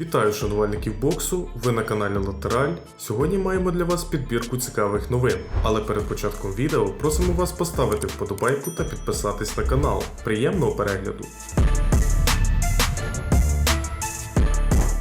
Вітаю шанувальників боксу, ви на каналі Латераль. Сьогодні маємо для вас підбірку цікавих новин. Але перед початком відео просимо вас поставити вподобайку та підписатись на канал. Приємного перегляду!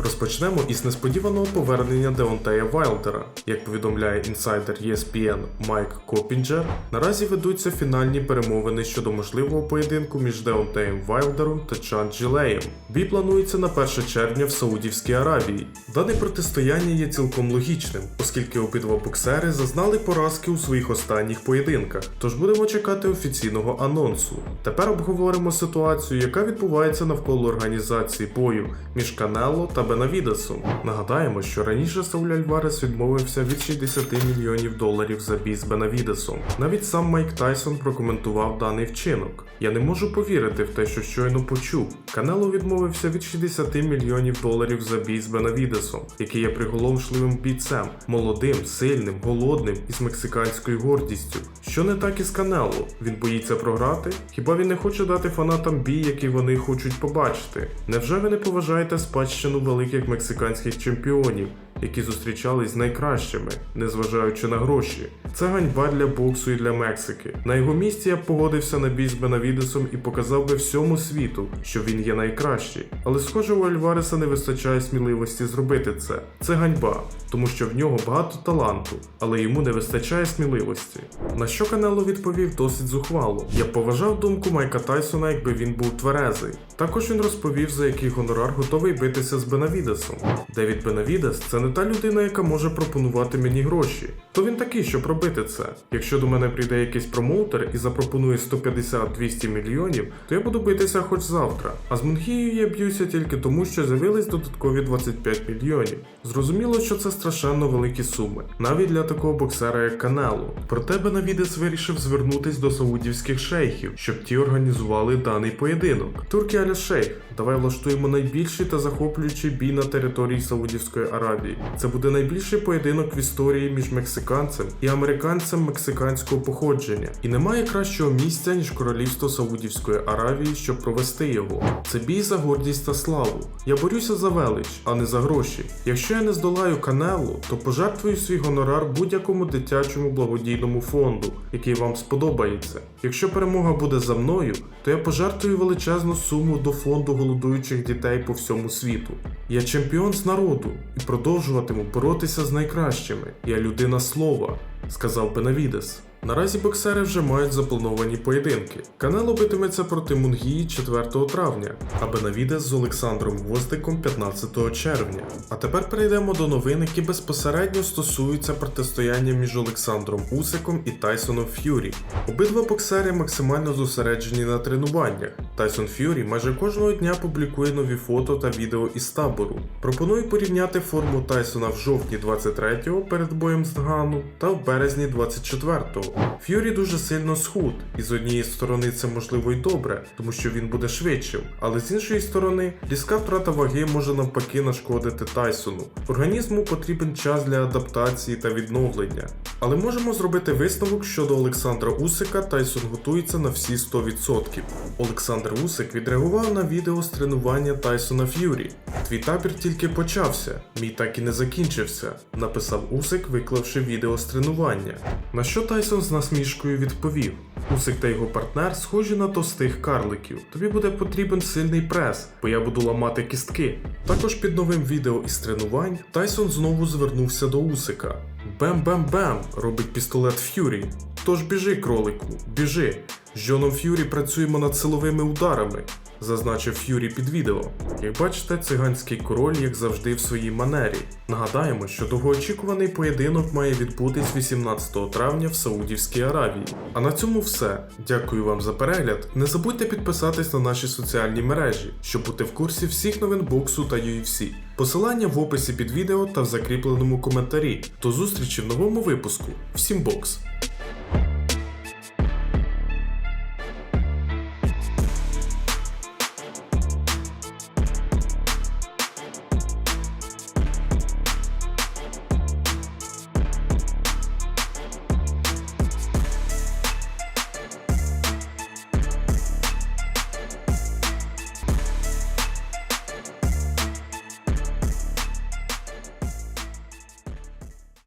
Розпочнемо із несподіваного повернення Деонтея Вайлдера. Як повідомляє інсайдер ESPN Майк Копінджер, наразі ведуться фінальні перемовини щодо можливого поєдинку між Деонтеєм Вайлдером та Чан Джилеєм. Бій планується на 1 червня в Саудівській Аравії. Дане протистояння є цілком логічним, оскільки обидва боксери зазнали поразки у своїх останніх поєдинках. Тож будемо чекати офіційного анонсу. Тепер обговоримо ситуацію, яка відбувається навколо організації бою між Канело та Бенавідесом. Нагадаємо, що раніше Сауль Альварес відмовився від 60 мільйонів доларів за бій з Бенавідесом. Навіть сам Майк Тайсон прокоментував даний вчинок. Я не можу повірити в те, що щойно почув. Канело відмовився від 60 мільйонів доларів за бій з Бенавідесом, який є приголомшливим бійцем, молодим, сильним, голодним і з мексиканською гордістю. Що не так із Канело? Він боїться програти? Хіба він не хоче дати фанатам бій, який вони хочуть побачити? Невже ви не поважаєте спадщину великих мексиканських чемпіонів? Які зустрічались з найкращими, незважаючи на гроші. Це ганьба для боксу і для Мексики. На його місці я б погодився на бій з Бенавідесом і показав би всьому світу, що він є найкращий. Але схоже, у Альвареса не вистачає сміливості зробити це. Це ганьба, тому що в нього багато таланту, але йому не вистачає сміливості. На що Канело відповів досить зухвало. Я поважав думку Майка Тайсона, якби він був тверезий. Також він розповів, за який гонорар готовий битися з Бенавідесом. Девід Бенавідес це не та людина, яка може пропонувати мені гроші. То він такий, щоб робити це. Якщо до мене прийде якийсь промоутер і запропонує 150-200 мільйонів, то я буду битися хоч завтра. А з Мунхією я б'юся тільки тому, що з'явились додаткові 25 мільйонів. Зрозуміло, що це страшенно великі суми, навіть для такого боксера, як Канело. Проте Бенавідес вирішив звернутись до саудівських шейхів, щоб ті організували даний поєдинок. Туркі Аля Шейх, давай влаштуємо найбільший та захоплюючий бій на території Саудівської Аравії. Це буде найбільший поєдинок в історії між мексиканцем і американцем мексиканського походження. І немає кращого місця, ніж королівство Саудівської Аравії, щоб провести його. Це бій за гордість та славу. Я борюся за велич, а не за гроші. Якщо я не здолаю Канелу, то пожертвую свій гонорар будь-якому дитячому благодійному фонду, який вам сподобається. Якщо перемога буде за мною, то я пожертвую величезну суму до фонду голодуючих дітей по всьому світу. Я чемпіон з народу і продовжуватиму боротися з найкращими. Я людина слова, сказав Бенавідес. Наразі боксери вже мають заплановані поєдинки. Канело битиметься проти Мунгії 4 травня, а Бенавідес з Олександром Гвоздиком 15 червня. А тепер перейдемо до новин, які безпосередньо стосуються протистояння між Олександром Усиком і Тайсоном Ф'юрі. Обидва боксери максимально зосереджені на тренуваннях. Тайсон Ф'юрі майже кожного дня публікує нові фото та відео із табору. Пропоную порівняти форму Тайсона в жовтні 23-го перед боєм з Дгану та в березні 24-го. Ф'юрі дуже сильно схуд, і з однієї сторони це можливо й добре, тому що він буде швидшим, але з іншої сторони, різка втрата ваги може навпаки нашкодити Тайсону. Організму потрібен час для адаптації та відновлення. Але можемо зробити висновок щодо Олександра Усика, Тайсон готується на всі 100%. Олександр Усик відреагував на відео з тренування Тайсона Ф'юрі. Твій табір тільки почався, мій так і не закінчився, написав Усик, виклавши відео з тренування. На що Тайсон з насмішкою відповів: Усик та його партнер схожі на товстих карликів. Тобі буде потрібен сильний прес, бо я буду ламати кістки. Також під новим відео із тренувань Тайсон знову звернувся до Усика. Бем-бем-бем, робить пістолет Ф'юрі. Тож біжи, кролику, біжи. З Джоном Ф'юрі працюємо над силовими ударами, зазначив Ф'юрі під відео. Як бачите, циганський король, як завжди, в своїй манері. Нагадаємо, що довгоочікуваний поєдинок має відбутись 18 травня в Саудівській Аравії. А на цьому все. Дякую вам за перегляд. Не забудьте підписатись на наші соціальні мережі, щоб бути в курсі всіх новин боксу та UFC. Посилання в описі під відео та в закріпленому коментарі. До зустрічі в новому випуску. Всім бокс!